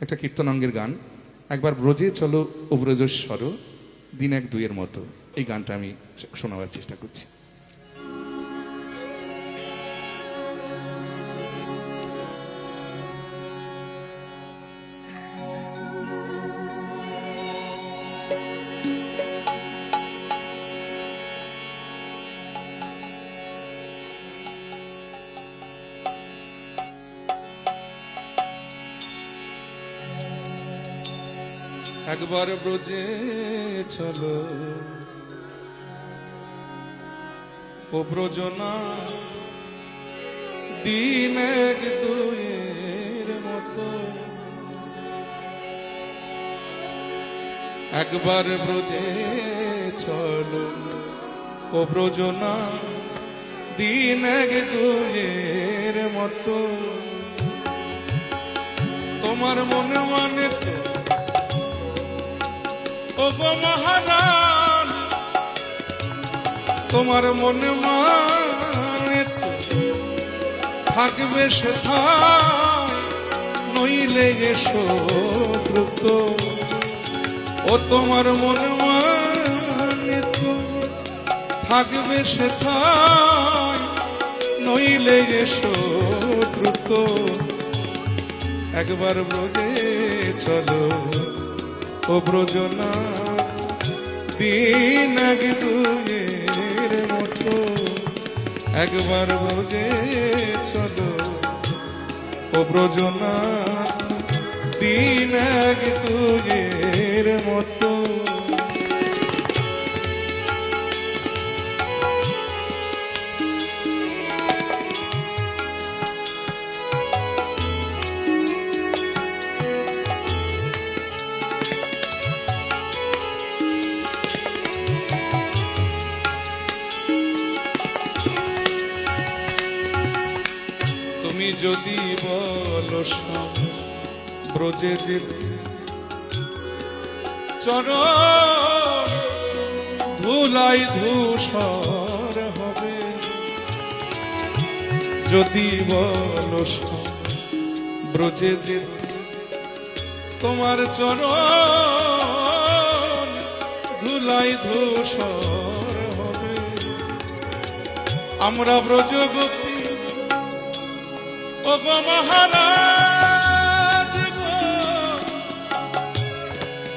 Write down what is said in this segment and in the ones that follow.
একটা কীর্তনাঙ্গের গান। একবার ব্রজে চলো, ও ব্রজস্বর, দিন এক দুইয়ের মতো। এই গানটা আমি শোনাবার চেষ্টা করছি। একবার ব্রজে চলো। ও ব্রজনা, দিন এক দুয়ের মতো। একবার ব্রজে চলো। ও ব্রজনা, দিন এক দুয়ের মতো। তোমার মনে মনে তো ও গো তোমার মনে মানে থাকবে সেথায় নইলে এসো দ্রুত। ও তোমার মনে মানে থাকবে সেথায় নইলে এসো দ্রুত। একবার ব্রজে চলো। ব্রজনা দিন একবার বোঝে চলো। ও ব্রজনাথ দিন এক মতো যদি বলো ব্রজে যেতে ধুলাই ধূসর হবে। যদি বলো ব্রজে যেতে তোমার চর ধুলাই ধূসর হবে। আমরা ব্রজ গোপী ও গো। মহারাজ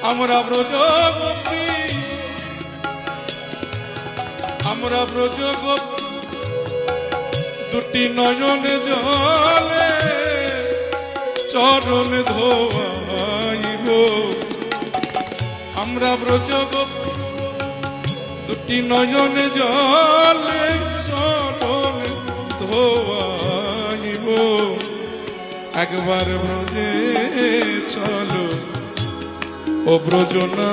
আমরা ব্রজ গোপী। আমরা ব্রজ গোপী। দুটি নয়ন জলে চরণ ধোয়াইব। আমরা ব্রজ গোপী। দুটি নয়ন জলে একবার ব্রজে চলো। ও ব্রজনা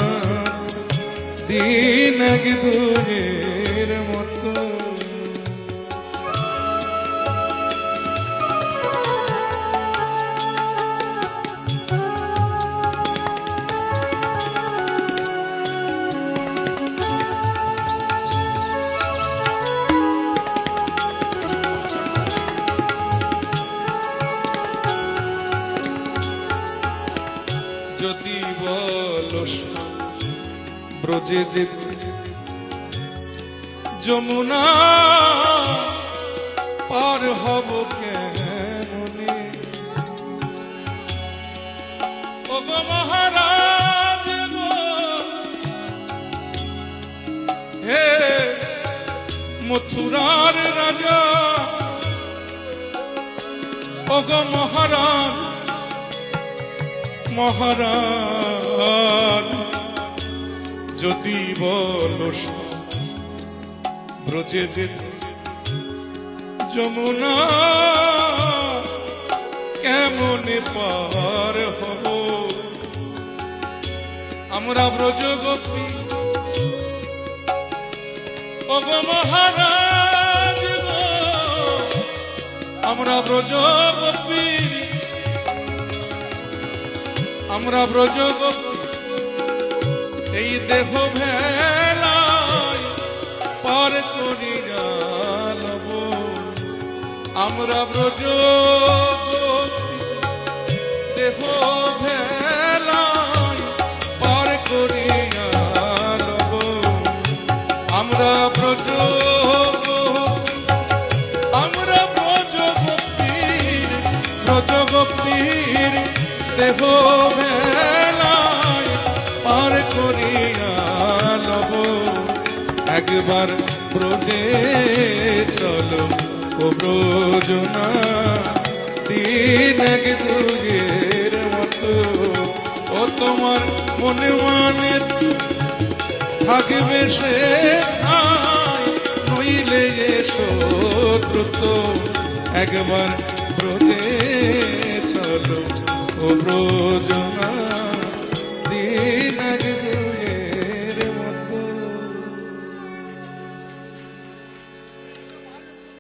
দিন এক দুয়ের মতো। ব্রজে যেতে যমুনা পার হব কেমনে? ও মহারাজ হে মথুরার রাজা ও মহারাজ মহারাজ, যদি বলো ব্রজে যেতে যমুনা কেমন পার হব? আমরা ব্রজ গোপী। মহারাজ আমরা ব্রজ গোপী। আমরা ব্রজ এই দেহ ভেলায় পার আমরা ব্রজ দেহ দেহ বেলায় পার করিয়া লব। একবার ব্রজে চলো ও ব্রজনা দিন এক দুয়ের মতো। ও তোমার মনে মানে থাকবে সে ঠাই নইলে দ্রুত। একবার ব্রজে চলো। ও ব্রজনা